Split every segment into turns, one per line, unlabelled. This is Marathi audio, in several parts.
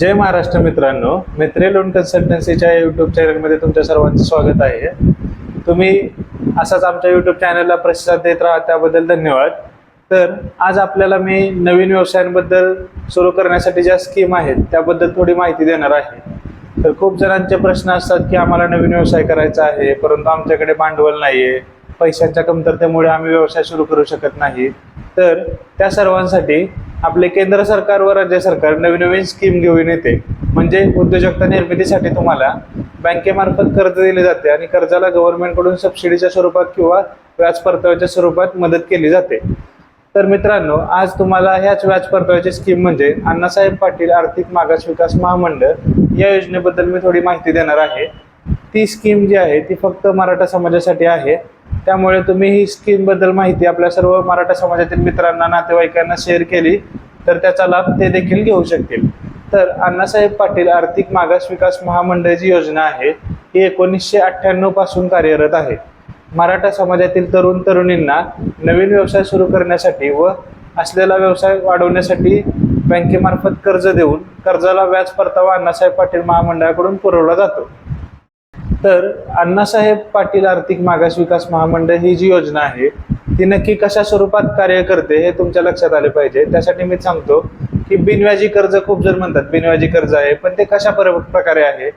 जय महाराष्ट्र मित्रांनो मित्रे लोन कन्सल्टन्सीच्या यूट्यूब चॅनलमध्ये तुमच्या सर्वांचं स्वागत आहे. तुम्ही असाच आमच्या यूट्यूब चॅनलला प्रतिसाद देत राहा त्याबद्दल धन्यवाद. तर आज आपल्याला मी नवीन व्यवसायांबद्दल सुरू करण्यासाठी ज्या स्कीम आहेत त्याबद्दल थोडी माहिती देणार आहे. तर खूप जणांचे प्रश्न असतात की आम्हाला नवीन व्यवसाय करायचा आहे परंतु आमच्याकडे भांडवल नाही आहे पैशांच्या कमतरतेमुळे आम्ही व्यवसाय सुरू करू शकत नाही. तर त्या सर्वांसाठी आपले केंद्र सरकार व राज्य सरकार नवीन नवीन स्कीम घेऊन येते. म्हणजे उद्योजकता निर्मितीसाठी तुम्हाला बँकेमार्फत कर्ज दिले जाते आणि कर्जाला गव्हर्नमेंटकडून सबसिडीच्या स्वरूपात किंवा व्याज परताव्याच्या स्वरूपात मदत केली जाते. तर मित्रांनो आज तुम्हाला ह्याच व्याज परताव्याची स्कीम म्हणजे अण्णासाहेब पाटील आर्थिक मागास विकास महामंडळ या योजनेबद्दल मी थोडी माहिती देणार आहे. ती स्कीम जी आहे ती फक्त मराठा समाजासाठी आहे. त्यामुळे तुम्ही ही स्कीमबद्दल माहिती आपल्या सर्व मराठा समाजातील मित्रांना नातेवाईकांना शेअर केली तर त्याचा लाभ ते देखील घेऊ शकतील. तर अण्णासाहेब पाटील आर्थिक मागास विकास महामंडळ जी योजना आहे. ही एकोणीसशे अठ्ठ्याण्णवपासून कार्यरत आहे. मराठा समाजातील तरुण तरुणींना नवीन व्यवसाय सुरू करण्यासाठी व असलेला व्यवसाय वाढवण्यासाठी बँकेमार्फत कर्ज देऊन कर्जाला व्याज परतावा अण्णासाहेब पाटील महामंडळाकडून पुरवला जातो. तर अण्णासाहेब पाटील आर्थिक मागास विकास महामंडळ ही जी योजना आहे ती नक्की कशा स्वरूपात कार्य करते हे तुमच्या लक्षात आले पाहिजे. त्यासाठी मी सांगतो की बिनव्याजी कर्ज खूप जण म्हणतात बिनव्याजी कर्ज आहे. पण ते कशा पर- प्रकारे आहे?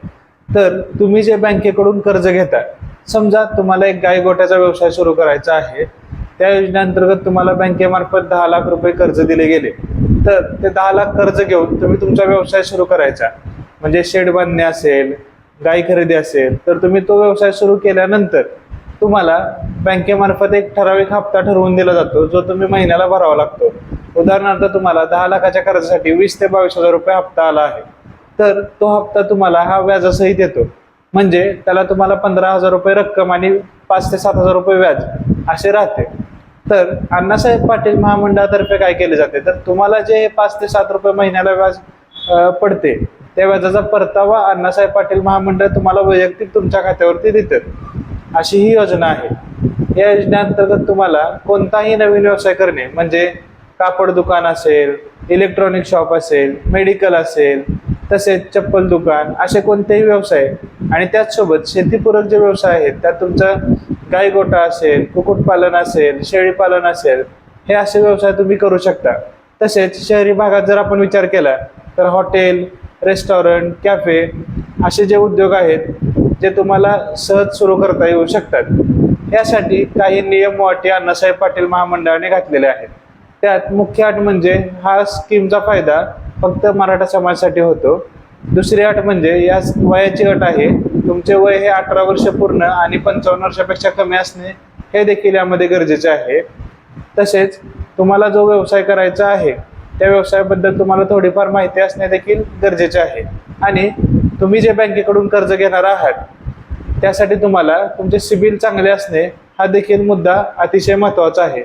तर तुम्ही जे बँकेकडून कर्ज घेता समजा तुम्हाला एक गाय गोट्याचा व्यवसाय सुरू करायचा आहे त्या योजनेअंतर्गत तुम्हाला बँकेमार्फत दहा लाख रुपये कर्ज दिले गेले. तर ते दहा लाख कर्ज घेऊन तुम्ही तुमचा व्यवसाय सुरू करायचा. म्हणजे शेड बांधणे असेल गाय खरेदी असेल तर तुम्ही तो व्यवसाय सुरू केल्यानंतर तुम्हाला बँकेमार्फत एक ठराविक हप्ता ठरवून दिला जातो जो तुम्ही महिन्याला भरावा लागतो. उदाहरणार्थ तुम्हाला दहा लाखाच्या कर्जासाठी वीस ते बावीस हजार रुपये हप्ता आला आहे. तर तो हप्ता तुम्हाला हा व्याजासहित येतो. म्हणजे त्याला तुम्हाला पंधरा हजार रुपये रक्कम आणि पाच ते सात हजार रुपये व्याज असे राहते. तर अण्णासाहेब पाटील महामंडळातर्फे काय केले जाते? तर तुम्हाला जे पाच ते सात रुपये महिन्याला व्याज पडते त्या व्याजाचा परतावा अण्णासाहेब पाटील महामंडळ तुम्हाला वैयक्तिक तुमच्या खात्यावरती देतं. अशी ही योजना आहे. या योजनेअंतर्गत तुम्हाला कोणताही नवीन व्यवसाय करणे म्हणजे कापड दुकान असेल इलेक्ट्रॉनिक शॉप असेल मेडिकल असेल तसेच चप्पल दुकान असे कोणतेही व्यवसाय आणि त्याचसोबत शेतीपूरक जे व्यवसाय आहेत त्यात तुमचं गायगोटा असेल कुक्कुटपालन असेल शेळीपालन असेल हे असे व्यवसाय तुम्ही करू शकता. तसेच शहरी भागात जर आपण विचार केला तर हॉटेल रेस्टॉरंट कॅफे असे जे उद्योग आहेत जे तुम्हाला सहज सुरू करता येऊ शकतात. यासाठी काही नियम वाटे अण्णासाहेब पाटील महामंडळाने घातलेले आहेत. त्यात मुख्य अट म्हणजे हा स्कीमचा फायदा फक्त मराठा समाजासाठी होतो. दुसरी अट म्हणजे या वयाची अट आहे तुमचे वय हे अठरा वर्ष पूर्ण आणि पंचावन्न वर्षापेक्षा कमी असणे हे देखील यामध्ये गरजेचे आहे. तसेच तुम्हाला जो व्यवसाय करायचा आहे त्या व्यवसायाबद्दल तुम्हाला थोडीफार माहिती असणे देखील गरजेचे आहे. आणि तुम्ही जे बँकेकडून कर्ज घेणार आहात त्यासाठी तुम्हाला तुमचे सिबिल चांगले असणे हा देखील मुद्दा अतिशय महत्त्वाचा आहे.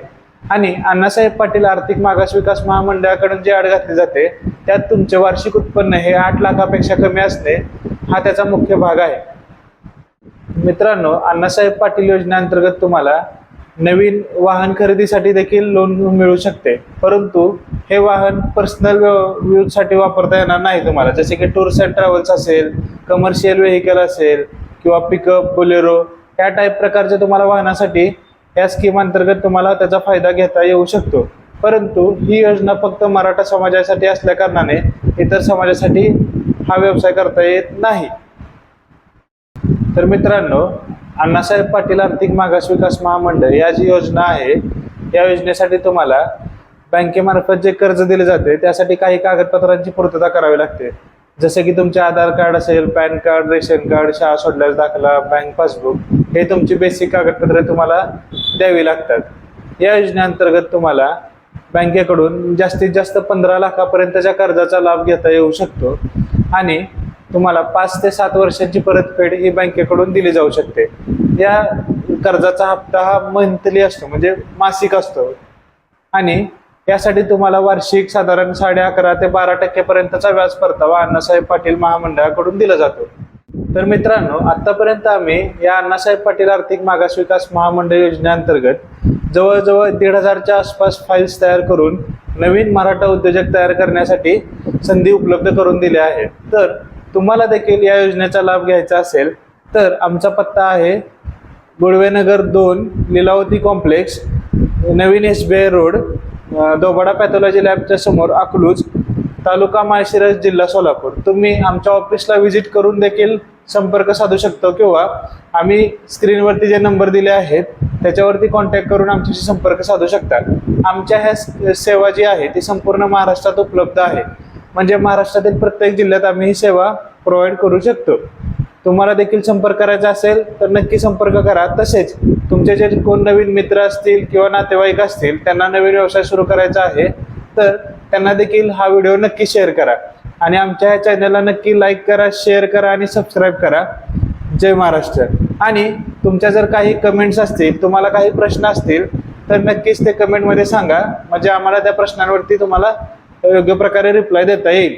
आणि अण्णासाहेब पाटील आर्थिक मागास विकास महामंडळाकडून जी आड घातली जाते त्यात तुमचे वार्षिक उत्पन्न हे आठ लाखापेक्षा कमी असणे हा त्याचा मुख्य भाग आहे. मित्रांनो अण्णासाहेब पाटील योजनेअंतर्गत तुम्हाला नवीन वाहन खरेदीसाठी देखील लोन मिळू शकते. परंतु हे वाहन पर्सनल यूजसाठी वापरता येणार नाही तुम्हाला. जसे की टूर्स अँड ट्रॅव्हल्स असेल कमर्शियल व्हेकल असेल किंवा पिकअप बोलेरो या टाईप प्रकारच्या तुम्हाला वाहनासाठी या स्कीम अंतर्गत तुम्हाला त्याचा फायदा घेता येऊ शकतो. परंतु ही योजना फक्त मराठा समाजासाठी असल्याकारणाने इतर समाजासाठी हा व्यवसाय करता येत नाही. तर मित्रांनो अण्णासाहेब पाटील आर्थिक मागास विकास महामंडळ या जी योजना आहे या योजनेसाठी तुम्हाला बँकेमार्फत जे कर्ज दिले जाते त्यासाठी काही कागदपत्रांची पूर्तता करावी लागते. जसे की तुमचे आधार कार्ड असेल पॅन कार्ड रेशन कार्ड शाळा सोडल्यास दाखला बँक पासबुक हे तुमची बेसिक कागदपत्रे तुम्हाला द्यावी लागतात. या योजनेअंतर्गत तुम्हाला बँकेकडून जास्तीत जास्त पंधरा लाखापर्यंतच्या कर्जाचा लाभ घेता येऊ शकतो आणि तुम्हाला पाच ते सात वर्षांची परतफेड ही बँकेकडून दिली जाऊ शकते. या कर्जाचा हप्ता हा मंथली असतो म्हणजे मासिक असतो. आणि यासाठी तुम्हाला वार्षिक साधारण साडे अकरा ते बारा टक्केपर्यंतचा व्याज परतावा अण्णासाहेब पाटील महामंडळाकडून दिला जातो. तर मित्रांनो आतापर्यंत आम्ही या अण्णासाहेब पाटील आर्थिक मागास विकास महामंडळ योजनेअंतर्गत जवळजवळ दीड हजारच्या आसपास फाईल्स तयार करून नवीन मराठा उद्योजक तयार करण्यासाठी संधी उपलब्ध करून दिली आहे तर तुम्हाला देखील या योजनेचा लाभ घ्यायचा असेल तर आमचा पत्ता आहे गुळवेनगर दोन Lilavati complex Naveen S B I road Dobada pathology लॅबच्या समोर अकलूज तालुका माळशिरस जिल्हा सोलापूर. तुम्ही आमच्या ऑफिसला व्हिजिट करून देखील संपर्क साधू शकतो किंवा आम्ही स्क्रीनवरती जे नंबर दिले आहेत त्याच्यावरती कॉन्टॅक्ट करून आमच्याशी संपर्क साधू शकता. आमच्या ह्या स- सेवा जी आहे ती संपूर्ण महाराष्ट्रात उपलब्ध आहे. म्हणजे महाराष्ट्रातील प्रत्येक जिल्ह्यात आम्ही ही सेवा प्रोव्हाइड करू शकतो. तुम्हाला देखील संपर्क करायचा असेल तर नक्की संपर्क करा. तसेच तुमचे जे कोण नवीन मित्र असतील किंवा नातेवाईक असतील त्यांना नवीन व्यवसाय सुरू करायचा आहे तर त्यांना देखील हा व्हिडिओ नक्की शेअर करा. आणि आमच्या ह्या चॅनलला नक्की लाईक करा शेअर करा आणि सबस्क्राईब करा. जय महाराष्ट्र. आणि तुमच्या जर काही कमेंट्स असतील तुम्हाला काही प्रश्न असतील तर नक्कीच ते कमेंटमध्ये सांगा. म्हणजे आम्हाला त्या प्रश्नांवरती तुम्हाला योग्य प्रकारे रिप्लाय देता येईल.